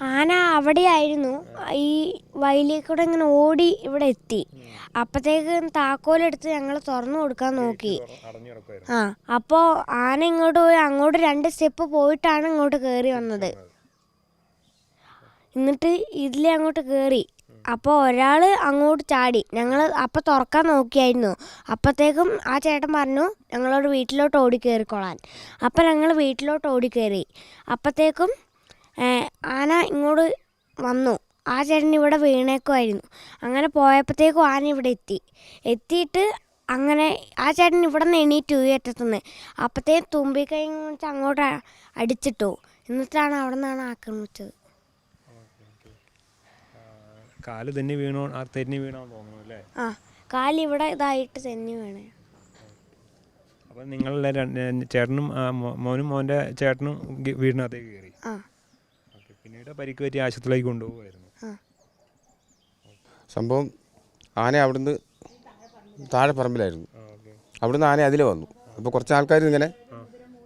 ആന അവിടെയായിരുന്നു. ഈ വയലിൽ കൂടെ ഇങ്ങനെ ഓടി ഇവിടെ എത്തി. അപ്പത്തേക്ക് താക്കോലെടുത്ത് ഞങ്ങൾ തുറന്നു കൊടുക്കാൻ നോക്കി. ആ അപ്പോ ആന ഇങ്ങോട്ട് പോയി അങ്ങോട്ട് രണ്ട് സ്റ്റെപ്പ് പോയിട്ടാണ് ഇങ്ങോട്ട് കയറി വന്നത്. എന്നിട്ട് ഇതിലെ അങ്ങോട്ട് കയറി അപ്പോൾ ഒരാൾ അങ്ങോട്ട് ചാടി. ഞങ്ങൾ അപ്പോൾ തുറക്കാൻ നോക്കിയായിരുന്നു. അപ്പോഴത്തേക്കും ആ ചേട്ടൻ പറഞ്ഞു ഞങ്ങളോട് വീട്ടിലോട്ട് ഓടി കയറിക്കോളാൻ അപ്പം ഞങ്ങൾ വീട്ടിലോട്ട് ഓടി കയറി അപ്പോഴത്തേക്കും ആന ഇങ്ങോട്ട് വന്നു. ആ ചേട്ടൻ ഇവിടെ വീണേക്കുമായിരുന്നു. അങ്ങനെ പോയപ്പോഴത്തേക്കും ആന ഇവിടെ എത്തി. എത്തിയിട്ട് അങ്ങനെ ആ ചേട്ടൻ ഇവിടെ നിന്ന് എണീറ്റ് പോയി അറ്റത്തുനിന്ന്. അപ്പോഴത്തേ തുമ്പിക്കൈ വെച്ച് അങ്ങോട്ട് അടിച്ചിട്ടു. എന്നിട്ടാണ് അവിടെ നിന്നാണ് ആക്രമിച്ചത്. കാൽ തന്നെ വീണോ തെന്നി വീണോന്ന് തോന്നുന്നു അല്ലേ? ആ കാലിവിടെ ഇതായിട്ട് തെന്നി വേണേ. അപ്പം നിങ്ങളുടെ ചേട്ടനും മോനും മോന്റെ ചേട്ടനും വീടിനകത്തേക്ക് കയറി. ആ. പിന്നീട് പരിക്ക് പറ്റി ആശുപത്രിയിലേക്ക് കൊണ്ടുപോകുമായിരുന്നു. സംഭവം ആന അവിടുന്ന് താഴെ പറമ്പിലായിരുന്നു. അവിടുന്ന് ആന അതിൽ വന്നു. അപ്പോൾ കുറച്ച് ആൾക്കാർ ഇങ്ങനെ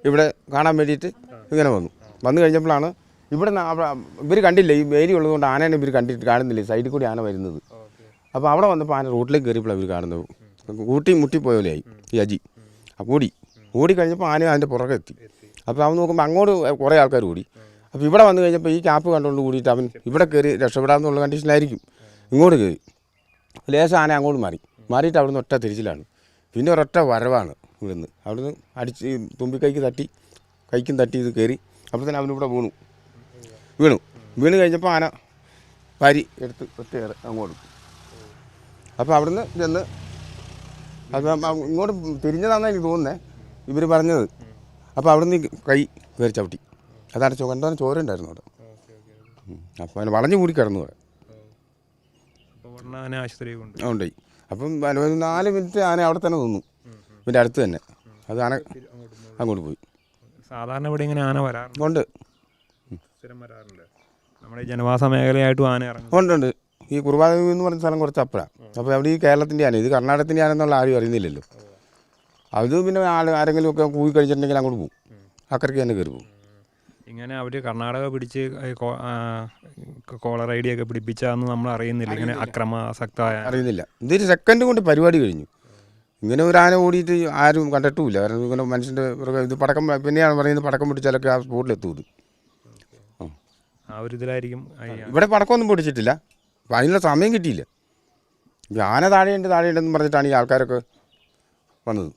ഇവിടെ കാണാൻ വേണ്ടിയിട്ട് ഇങ്ങനെ വന്നു. വന്നു കഴിഞ്ഞപ്പോഴാണ് ഇവിടെ ഇവർ കണ്ടില്ല. ഈ ഏരിയ ഉള്ളതുകൊണ്ട് ആനേനെ ഇവർ കണ്ടിട്ട് കാണുന്നില്ല. സൈഡിൽ കൂടി ആന വരുന്നത്. അപ്പോൾ അവിടെ വന്നപ്പോൾ ആന റോട്ടിലേക്ക് കയറിയപ്പോഴാണ് ഇവർ കാണുന്നത്. കൂട്ടി മുട്ടിപ്പോയ പോലെയായി ഈ അജി. ആ കൂടി. ഓടി കഴിഞ്ഞപ്പോൾ ആന അതിന്റെ പുറകെ എത്തി. അപ്പോൾ അവൻ നോക്കുമ്പോൾ അങ്ങോട്ട് കുറേ ആൾക്കാർ ഓടി അപ്പോൾ ഇവിടെ വന്നു കഴിഞ്ഞപ്പോൾ ഈ ക്യാപ്പ് കണ്ടുകൊണ്ട് കൂടിയിട്ട് അവൻ ഇവിടെ കയറി രക്ഷപ്പെടാമെന്നുള്ള കണ്ടീഷനിലായിരിക്കും. ഇങ്ങോട്ട് കയറി ലേശം ആന അങ്ങോട്ട് മാറി. മാറിയിട്ട് അവിടുന്ന് ഒറ്റ തിരിച്ചിലാണ്. പിന്നെ ഒരൊറ്റ വരവാണ് ഇവിടുന്ന്. അവിടുന്ന് അടിച്ച് തുമ്പി തുമ്പിക്കൈക്ക് തട്ടി കൈക്കും തട്ടി ഇത് കയറി അപ്പോൾ തന്നെ അവനിവിടെ വീണു. വീണു. വീണ് കഴിഞ്ഞപ്പോൾ ആന വാരി എടുത്ത് ഒറ്റ അങ്ങോട്ട്. അപ്പോൾ അവിടുന്ന് ചെന്ന് അത് ഇങ്ങോട്ട് തിരിഞ്ഞതാണെന്നാണ് എനിക്ക് തോന്നുന്നത് ഇവർ പറഞ്ഞത്. അപ്പോൾ അവിടുന്ന് കൈ കയറി ചവിട്ടി. അതാണ് ചോ എന്താണ് ചോര ഉണ്ടായിരുന്നു അവിടെ. അപ്പോൾ അതിന് വളഞ്ഞു കൂടി കിടന്നു അവിടെ. ആശുപത്രിയിൽ അപ്പം ഒരു നാല് മിനിറ്റ് ആന അവിടെ തന്നെ നിന്നു. പിന്നെ അടുത്ത് തന്നെ. അത് ആന അങ്ങോട്ട് പോയി. സാധാരണ ഇവിടെ ഇങ്ങനെ ആന വരാറുണ്ട്. ഉണ്ട്. സ്ഥിരം വരാറുണ്ട്. നമ്മുടെ ജനവാസ മേഖലയായിട്ടും ആന ഇറങ്ങും. ഉണ്ട് ഉണ്ട്. ഈ കുറുവായൂർ എന്ന് പറഞ്ഞ സ്ഥലം കുറച്ച് അപ്പഴാണ് അപ്പോൾ അവിടെ ഈ കേരളത്തിന്റെ ആന ഇത് കർണാടകത്തിന്റെ ആനെന്നുള്ള ആരും അറിയുന്നില്ലല്ലോ. അത് പിന്നെ ആൾ ആരെങ്കിലും ഒക്കെ കൂടി കഴിച്ചിട്ടുണ്ടെങ്കിൽ അങ്ങോട്ട് പോകും അക്കരയ്ക്ക് തന്നെ കയറി പോകും ഇങ്ങനെ അവർ കർണാടക പിടിച്ച് കോളർ ഐ ഡി ഒക്കെ പിടിപ്പിച്ചാന്ന് നമ്മൾ അറിയുന്നില്ല. ഇങ്ങനെ അക്രമാസക്തമായ അറിയുന്നില്ല. ഇതൊരു സെക്കൻഡ് കൊണ്ട് പരിപാടി കഴിഞ്ഞു. ഇങ്ങനെ ഒരു ആന ഓടിയിട്ട് ആരും കണ്ടിട്ടുമില്ല. കാരണം ഇങ്ങനെ മനുഷ്യന്റെ ഇത് പടക്കം പിന്നെയാണ് പറയുന്നത് പടക്കം പിടിച്ചാലൊക്കെ ആ സ്പോട്ടിൽ ഇത്. ആ. ഒരു ഇതിലായിരിക്കും ഇവിടെ പടക്കമൊന്നും പൊടിച്ചിട്ടില്ല. അപ്പം അതിനുള്ള സമയം കിട്ടിയില്ല. ആന താഴെയുണ്ട് താഴെയുണ്ടെന്ന് പറഞ്ഞിട്ടാണ് ഈ ആൾക്കാരൊക്കെ വന്നത്.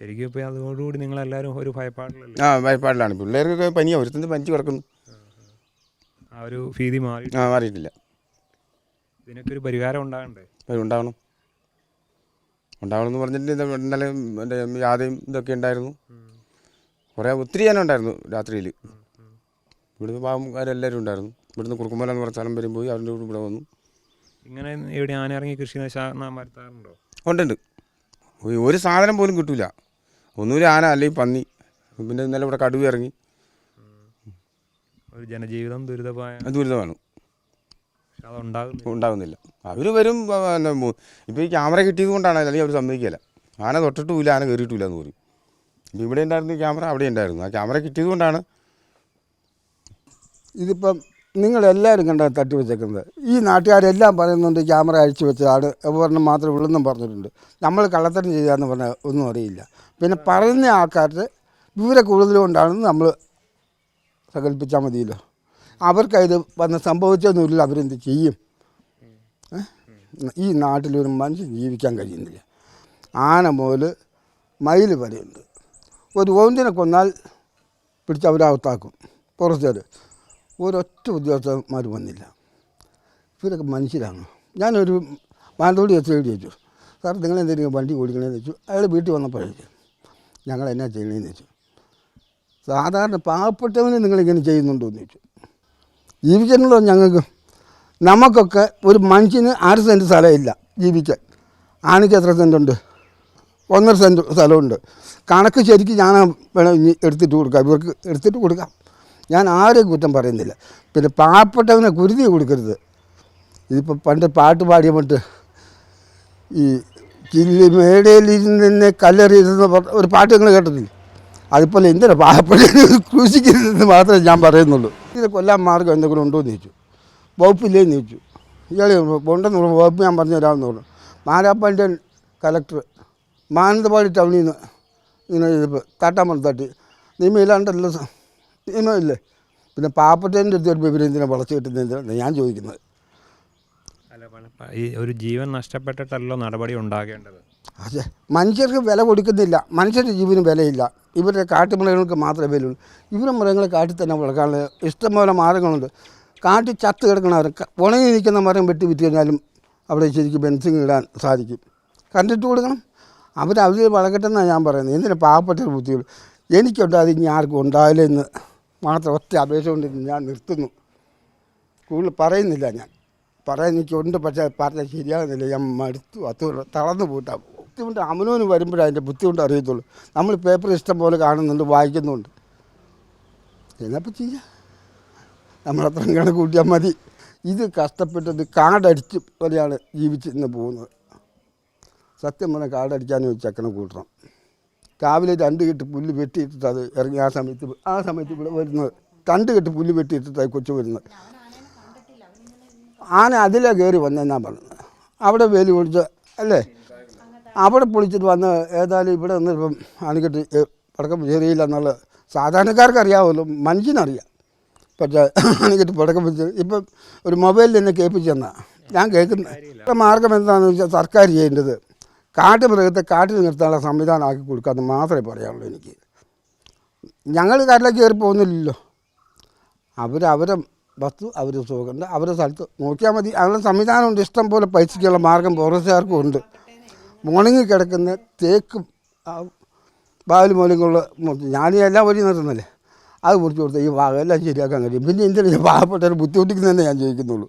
ശരിക്കും ഇപ്പോൾ അതോടുകൂടി നിങ്ങളെല്ലാവരും ഒരു ഭയപ്പാടിലല്ലേ? ആ ഭയപ്പാടിലാണ്. പിള്ളേർക്കൊക്കെ പനിയാണ് ഒരുത്തന്ന് പനിച്ച് കിടക്കുന്നു. ആ ഒരു ഭീതി മാറി ആ മാറിയിട്ടില്ല. ഇതിനൊക്കെ ഒരു പരിഹാരം ഉണ്ടാകണ്ടേ? അത് ഉണ്ടാവണം. ഉണ്ടാവണം എന്ന് പറഞ്ഞിട്ട് ഇത് ഇന്നലെ എന്റെ യാതയും ഇതൊക്കെ ഉണ്ടായിരുന്നു. കുറേ ഒത്തിരി ജനം ഉണ്ടായിരുന്നു രാത്രിയിൽ ഇവിടുന്ന് പാവംകാരെല്ലാവരും ഉണ്ടായിരുന്നു. ഇവിടുന്ന് കുറുക്കുമല എന്ന് പറഞ്ഞ സ്ഥലം വരും പോയി അവരുടെ കൂടെ ഇവിടെ വന്നു. ഇങ്ങനെ എവിടെ ആന ഇറങ്ങി കൃഷി നശാ വരുത്താറുണ്ടോ ഉണ്ടുണ്ട്. ഒരു സാധനം പോലും കിട്ടൂല. ഒന്നുമില്ല ആന അല്ലെങ്കിൽ പന്നി. പിന്നെ ഇന്നലെ ഇവിടെ കടുവ ഇറങ്ങി. ഒരു ജനജീവിതം ദുരിതമായ ദുരിതമാണ്. ഉണ്ടാകുന്നില്ല. അവർ വരും ഇപ്പോൾ ഈ ക്യാമറ കിട്ടിയത് കൊണ്ടാണ് അല്ലെങ്കിൽ അവർ സമ്മതിക്കില്ല ആന തൊട്ടിട്ടുമില്ല ആന കയറിയിട്ടില്ല എന്ന് പറയും. ഇപ്പോൾ ഇവിടെ ഉണ്ടായിരുന്നു ക്യാമറ അവിടെ ഉണ്ടായിരുന്നു. ആ ക്യാമറ കിട്ടിയത് കൊണ്ടാണ് ഇതിപ്പം നിങ്ങളെല്ലാവരും കണ്ടാണ് തട്ടി വെച്ചേക്കുന്നത്. ഈ നാട്ടുകാരെല്ലാം പറയുന്നുണ്ട് ക്യാമറ അഴിച്ചു വെച്ചതാണ് ഒരെണ്ണം മാത്രം ഉള്ളെന്നും പറഞ്ഞിട്ടുണ്ട്. നമ്മൾ കള്ളത്തരം ചെയ്യാന്ന് പറഞ്ഞാൽ ഒന്നും അറിയില്ല. പിന്നെ പറയുന്ന ആൾക്കാരുടെ വിവര കൂടുതലുകൊണ്ടാണെന്ന് നമ്മൾ സങ്കല്പിച്ചാൽ മതിയല്ലോ. അവർക്കത് വന്ന് സംഭവിച്ചൊന്നുമില്ല അവരെന്ത് ചെയ്യും? ഈ നാട്ടിലൊരു മനുഷ്യൻ ജീവിക്കാൻ കഴിയുന്നില്ല. ആന മുതൽ മയിൽ വരെയുണ്ട്. ഒരു ഓന്തിനെ കൊന്നാൽ പിടിച്ച് അവരകത്താക്കും പുറത്തേർ ഒരൊറ്റ ഉദ്യോഗസ്ഥന്മാർ വന്നില്ല. ഇവരൊക്കെ മനുഷ്യരാണ്. ഞാനൊരു മാനന്തോടി എസ് ഐ ചോദിച്ചു സാർ നിങ്ങൾ എന്തെങ്കിലും വണ്ടി ഓടിക്കണേന്ന് വെച്ചു അയാൾ വീട്ടിൽ വന്നപ്പോൾ ചോദിച്ചു ഞങ്ങൾ എന്നാ ചെയ്യണേന്ന് വെച്ചു സാധാരണ പാവപ്പെട്ടവന് നിങ്ങളിങ്ങനെ ചെയ്യുന്നുണ്ടോ എന്ന് ചോദിച്ചു. ജീവിച്ചിട്ടുണ്ടോ ഞങ്ങൾക്ക് നമുക്കൊക്കെ ഒരു മനുഷ്യന് ആറ് സെന്റ് സ്ഥലമില്ല ജീവിക്കാൻ. ആനയ്ക്ക് എത്ര സെന്റുണ്ട് ഒന്നര സെന്റ് സ്ഥലമുണ്ട് കണക്ക് ശരിക്കും ഞാൻ വേണം ഇനി എടുത്തിട്ട് കൊടുക്കാം. ഇവർക്ക് എടുത്തിട്ട് കൊടുക്കാം. ഞാൻ ആരെയും കുറ്റം പറയുന്നില്ല. പിന്നെ പാവപ്പെട്ടവനെ കുരുതി കൊടുക്കരുത്. ഇതിപ്പോൾ പണ്ട് പാട്ട് പാടിയ മട്ട് ഈ ചില്ലി മേടയിലിരുന്ന് കല്ലെറിയിരുന്ന പറഞ്ഞ ഒരു പാട്ട് നിങ്ങൾ കേട്ടിട്ടില്ല? അതുപോലെ എന്തിനാ പാവപ്പെട്ടവനെ ക്രൂശിക്കരുതെന്ന് മാത്രമേ ഞാൻ പറയുന്നുള്ളൂ. ഇത് കൊല്ലാൻ മാർഗം എന്തെങ്കിലും ഉണ്ടോ എന്ന് ചോദിച്ചു. വകുപ്പില്ലേന്ന് ചോദിച്ചു. ഇയാൾ ഉണ്ടെന്ന് പറഞ്ഞു. വകുപ്പ് ഞാൻ പറഞ്ഞു തരാമെന്ന് പറഞ്ഞു. മാരാപ്പാണ്ടിയൻ കലക്ടർ മാനന്തവാടി ടൗണിൽ നിന്ന് ഇങ്ങനെ ചെയ്തപ്പോൾ തട്ടാമൺ തട്ടി. സ- നിയമമില്ലേ പിന്നെ പാപ്പത്തേന്റെ അടുത്ത് ഒരു വിവരം എന്തിനാണ് വളച്ചു കിട്ടുന്നത് ഞാൻ ചോദിക്കുന്നത്. ഈ ഒരു ജീവൻ നഷ്ടപ്പെട്ടിട്ടല്ലോ നടപടി ഉണ്ടാകേണ്ടത്? അതെ. മനുഷ്യർക്ക് വില കൊടുക്കുന്നില്ല. മനുഷ്യരുടെ ജീവന് വിലയില്ല. ഇവരുടെ കാട്ടുമൃഗങ്ങൾക്ക് മാത്രമേ വിലയുള്ളൂ. ഇവരുടെ മൃഗങ്ങളെ കാട്ടിൽ തന്നെ വളർക്കാനുള്ള ഇഷ്ടംപോലെ മാർഗങ്ങളുണ്ട്. കാട്ടിൽ ചത്ത് കിടക്കണവർ ഉണങ്ങി നിൽക്കുന്ന മരം വെട്ടി വിറ്റ് കഴിഞ്ഞാലും അവിടെ ശരിക്കും ബെൻസിങ് ഇടാൻ സാധിക്കും. കണ്ടിട്ട് കൊടുക്കണം. അവർ അവർ വളർക്കട്ടെന്നാണ് ഞാൻ പറയുന്നത്. എന്തിനാണ് പാവപ്പെട്ട ബുദ്ധിയുള്ളൂ? എനിക്കുണ്ടാകും ഇനി ആർക്കും ഉണ്ടാവില്ല എന്ന് മാത്രം ഒറ്റ അപേക്ഷ കൊണ്ട് ഞാൻ നിർത്തുന്നു. കൂടുതൽ പറയുന്നില്ല ഞാൻ. പറയാൻ എനിക്കുണ്ട് പക്ഷേ പറഞ്ഞാൽ ശരിയാകുന്നില്ല. ഞാൻ മടുത്തു. അത് തളർന്നു പോയിട്ടാ. ബുദ്ധിമുട്ട് അമനോന് വരുമ്പോഴേ അതിന്റെ ബുദ്ധിമുട്ട് അറിയത്തുള്ളൂ. നമ്മൾ പേപ്പർ ഇഷ്ടം പോലെ കാണുന്നുണ്ട് വായിക്കുന്നുണ്ട്. എന്നപ്പോൾ ചെയ്യാം? നമ്മളത്ര കണക്ക് കൂട്ടിയാൽ മതി. ഇത് കഷ്ടപ്പെട്ടത് കാടടിച്ച് പോലെയാണ് ജീവിച്ചിരുന്ന് പോകുന്നത്. സത്യം പറഞ്ഞാൽ കാടടിക്കാനും ചക്കനെ കൂട്ടണം. രാവിലെ രണ്ട് കെട്ട് പുല്ല് വെട്ടിയിട്ടിട്ട് അത് ഇറങ്ങി ആ സമയത്ത് ആ സമയത്ത് ഇവിടെ വരുന്നത്. രണ്ട് കെട്ട് പുല്ല് വെട്ടിയിട്ടിട്ടായി കൊച്ചു വരുന്നത്. ആന അതിലെ കയറി വന്നെന്നാണ് പറഞ്ഞത്. അവിടെ വേലി പൊളിച്ച് അല്ലേ? അവിടെ പൊളിച്ചിട്ട് വന്ന് ഏതായാലും ഇവിടെ വന്നിപ്പം ആനക്കെട്ട് പടക്കം ചെറിയില്ല എന്നുള്ള സാധാരണക്കാർക്ക് അറിയാമല്ലോ മനുഷ്യനറിയാം. പക്ഷേ ആനക്കെട്ട് പടക്കം വെച്ച് ഇപ്പം ഒരു മൊബൈലിൽ എന്നെ കേൾപ്പിച്ചു തന്നാ. ഞാൻ കേൾക്കുന്ന മാർഗം എന്താണെന്ന് വെച്ചാൽ സർക്കാർ ചെയ്യേണ്ടത് കാട്ടുമൃഗത്തെ കാട്ടിൽ നിർത്താനുള്ള സംവിധാനം ആക്കി കൊടുക്കാമെന്ന് മാത്രമേ പറയാനുള്ളൂ എനിക്ക്. ഞങ്ങൾ കാട്ടിലേക്ക് കയറി പോകുന്നില്ലല്ലോ. അവർ അവരെ വസ്തു അവർ സുഖമുണ്ട് അവരുടെ സ്ഥലത്ത് നോക്കിയാൽ മതി. അവരുടെ സംവിധാനം ഉണ്ട്. ഇഷ്ടം പോലെ പൈസയ്ക്കുള്ള മാർഗം ഫോറസ്റ്റുകാർക്കും ഉണ്ട്. മോർണിംഗിൽ കിടക്കുന്ന തേക്കും ബാലു ബാവലി മൂലങ്ങളുള്ള ഞാൻ എല്ലാം വഴി നിർത്തുന്നില്ലേ? അത് കുറിച്ച് കൊടുത്ത് ഈ ഭാഗം എല്ലാം ശരിയാക്കാൻ കഴിയും. പിന്നെ എന്തിനാണ് പാവപ്പെട്ടവർ ബുദ്ധിമുട്ടിക്കുന്നതെന്ന് ഞാൻ ചോദിക്കുന്നുള്ളൂ.